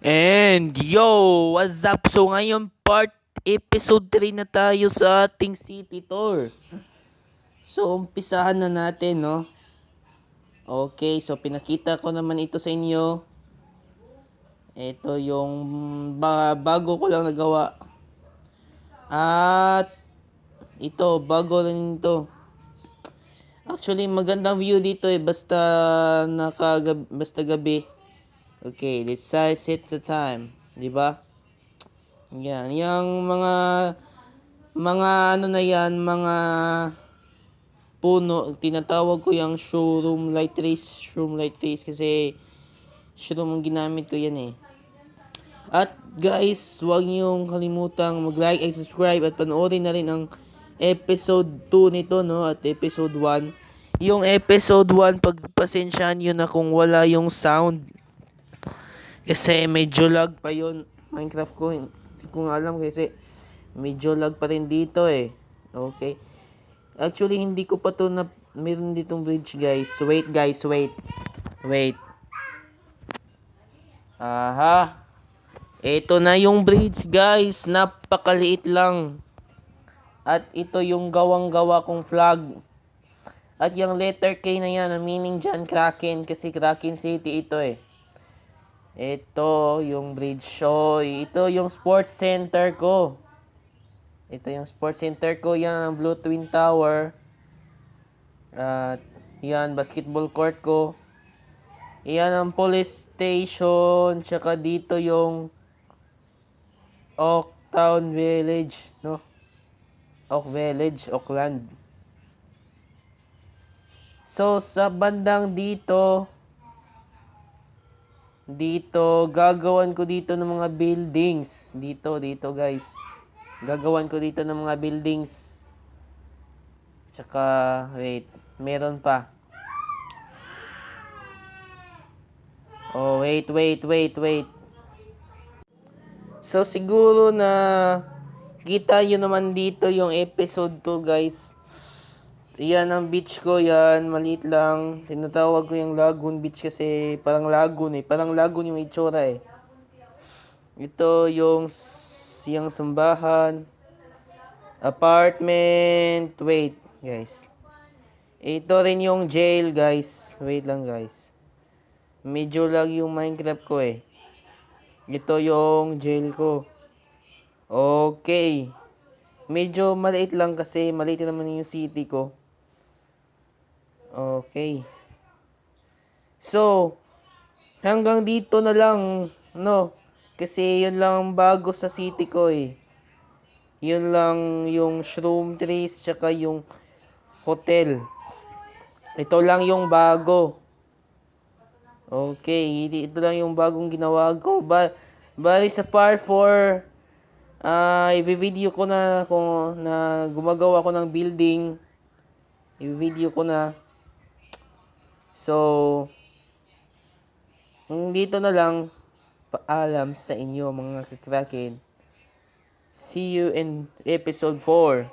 And yo, what's up? So ngayon part episode 3 na tayo sa ating city tour. So umpisahan na natin, no? Okay, so pinakita ko naman ito sa inyo. Ito yung ba- bago ko lang nagawa. At ito, bago rin ito. Actually, magandang view dito eh. Basta nakagab basta gabi. Okay, let's say set the time. Di ba? Yan. Yung mga mga ano na yan, mga puno, tinatawag ko yung showroom light race, showroom light race kasi showroom ang ginamit ko yan eh. At guys, huwag niyong kalimutang mag-like and subscribe at panoorin na rin ang episode 2 nito no at episode 1. Yung episode 1 pagpasensyahan niyo na kung wala yung sound. Kasi medyo lag pa yon Minecraft ko. Hindi ko nga alam kasi medyo lag pa rin dito eh. Okay. Actually, hindi ko pa to na meron ditong bridge guys. Wait guys, wait. Wait. Aha. Ito na yung bridge guys. Napakaliit lang. At ito yung gawang-gawa kong flag. At yung letter K na yan, ang meaning dyan, Kraken. Kasi Kraken City ito eh. Ito yung bridge show. Ito yung sports center ko. Ito yung sports center ko. Yan ang Blue Twin Tower. At yan, basketball court ko. Yan ang police station. Tsaka dito yung Oaktown Village. No? Oak Village, Oakland. So, sa bandang dito, dito, gagawan ko dito ng mga buildings. Dito, dito guys. Gagawan ko dito ng mga buildings. Tsaka, wait, meron pa. Oh, wait, wait, wait, wait. So, siguro na kita yun naman dito yung episode 2 guys. Yan ang beach ko yan, maliit lang. Tinatawag ko yung Lagoon Beach kasi parang lagoon eh. Parang lagoon yung itsura eh. Ito yung siyang sambahan. Apartment. Wait, guys. Ito rin yung jail, guys. Wait lang, guys. Medyo lag yung Minecraft ko eh. Ito yung jail ko. Okay. Medyo maliit lang kasi maliit naman yung city ko. Okay. So, hanggang dito na lang, no? Kasi yun lang ang bago sa city ko eh. Yun lang yung shroom trees tsaka yung hotel. Ito lang yung bago. Okay, ito lang yung bagong ginawa ko. Ba bali sa part 4, ah i-video ko na kung na gumagawa ko ng building. I-video ko na. So, dito na lang, paalam sa inyo mga kakraken. See you in episode 4.